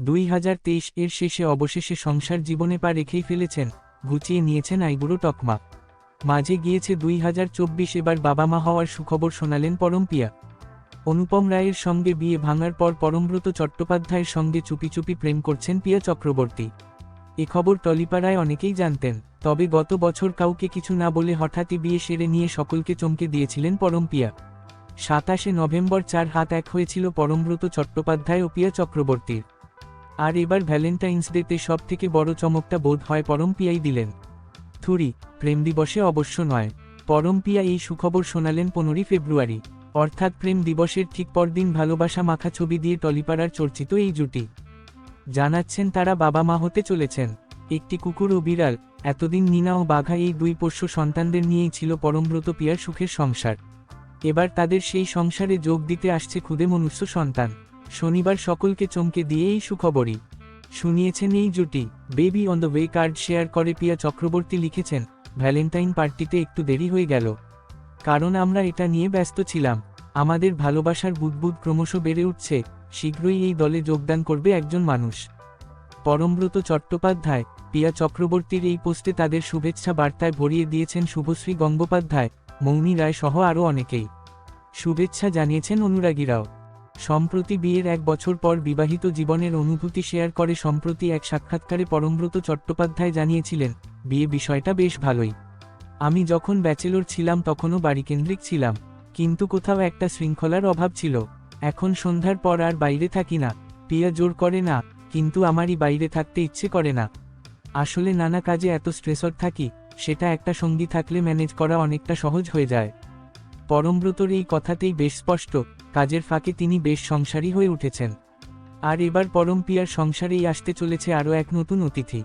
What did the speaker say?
দুই হাজার তেইশ এর শেষে অবশেষে সংসার জীবনে পা রেখেই ফেলেছেন, গুছিয়ে নিয়েছেন আইবুড়ো টকমা। মাঝে গিয়েছে দুই হাজার চব্বিশ এবার বাবা মা হওয়ার সুখবর শোনালেন পরমপিয়া অনুপম রায়ের সঙ্গে বিয়ে ভাঙার পর পরমব্রত চট্টোপাধ্যায়ের সঙ্গে চুপি চুপি প্রেম করছেন পিয়া চক্রবর্তী। এ খবর টলিপাড়ায় অনেকেই জানতেন, তবে গত বছর কাউকে কিছু না বলে হঠাৎই বিয়ে সেরে নিয়ে সকলকে চমকে দিয়েছিলেন পরমপিয়া সাতাশে নভেম্বর চার হাত এক হয়েছিল পরমব্রত চট্টোপাধ্যায় ও পিয়া চক্রবর্তীর। আর এবার ভ্যালেন্টাইন্স ডেতে সব থেকে বড় চমকটা বোধ হয় পরম পিয়াই দিলেন। থুরি, প্রেম দিবসে অবশ্য নয়। পরম পিয়া এই সুখবর শোনালেন পনেরোই ফেব্রুয়ারি। অর্থাৎ প্রেম দিবসের ঠিক পরদিন ভালোবাসা মাখা ছবি দিয়ে টলিপাড়ার চর্চিত এই জুটি। জানাচ্ছেন তারা বাবা মা হতে চলেছেন। একটি কুকুর ও বিড়াল, এতদিন নিনা ও বাঘা এই দুই পোষ্য সন্তানদের নিয়েই ছিল পরমব্রত পিয়ার সুখের সংসার। এবার তাদের সেই সংসারে যোগ দিতে আসছে খুদে মনুষ্য সন্তান। শনিবার সকলকে চমকে দিয়ে এই সুখবরই। শুনিয়েছেন এই জুটি। Baby on the way card share করে পিয়া চক্রবর্তী লিখেছেন, ভ্যালেন্টাইন পার্টিতে একটু দেরি হয়ে গেল। কারণ আমরা এটা নিয়ে ব্যস্ত ছিলাম। আমাদের ভালোবাসার বুদবুদ ক্রমশ বেড়ে উঠছে। শীঘ্রই এই দলে যোগদান করবে একজন মানুষ। পরমব্রত চট্টোপাধ্যায়, পিয়া চক্রবর্তীর এই পোস্টে তাদের শুভেচ্ছা বার্তায় ভরিয়ে দিয়েছেন শুভশ্রী গঙ্গোপাধ্যায়। মৌনী রায় সহ আরও অনেকেই। শুভেচ্ছা জানিয়েছেন অনুরাগীরাও সম্প্রতি বিয়ের এক বছর পর বিবাহিত জীবনের অনুভূতি শেয়ার করে সম্প্রতি এক সাক্ষাৎকারে পরমব্রত চট্টোপাধ্যায় জানিয়েছিলেন, বিয়ে বিষয়টা বেশ ভালোই। আমি যখন ব্যাচেলর ছিলাম তখনও বাড়িকেন্দ্রিক ছিলাম, কিন্তু কোথাও একটা শৃঙ্খলার অভাব ছিল। এখন সন্ধ্যার পর আর বাইরে থাকি না। পিয়া জোর করে না, কিন্তু আমারই বাইরে থাকতে ইচ্ছে করে না। আসলে নানা কাজে এত স্ট্রেসর থাকি সেটা একটা সঙ্গী থাকলে ম্যানেজ করা অনেকটা সহজ হয়ে যায়। পরমব্রতর এই কথাতেই বেশ স্পষ্ট, কাজের ফাঁকে তিনি বেশ সংসারী হয়ে উঠেছেন। আর এবার পরম পিয়ার সংসারেই আসতে চলেছে আরও এক নতুন অতিথি।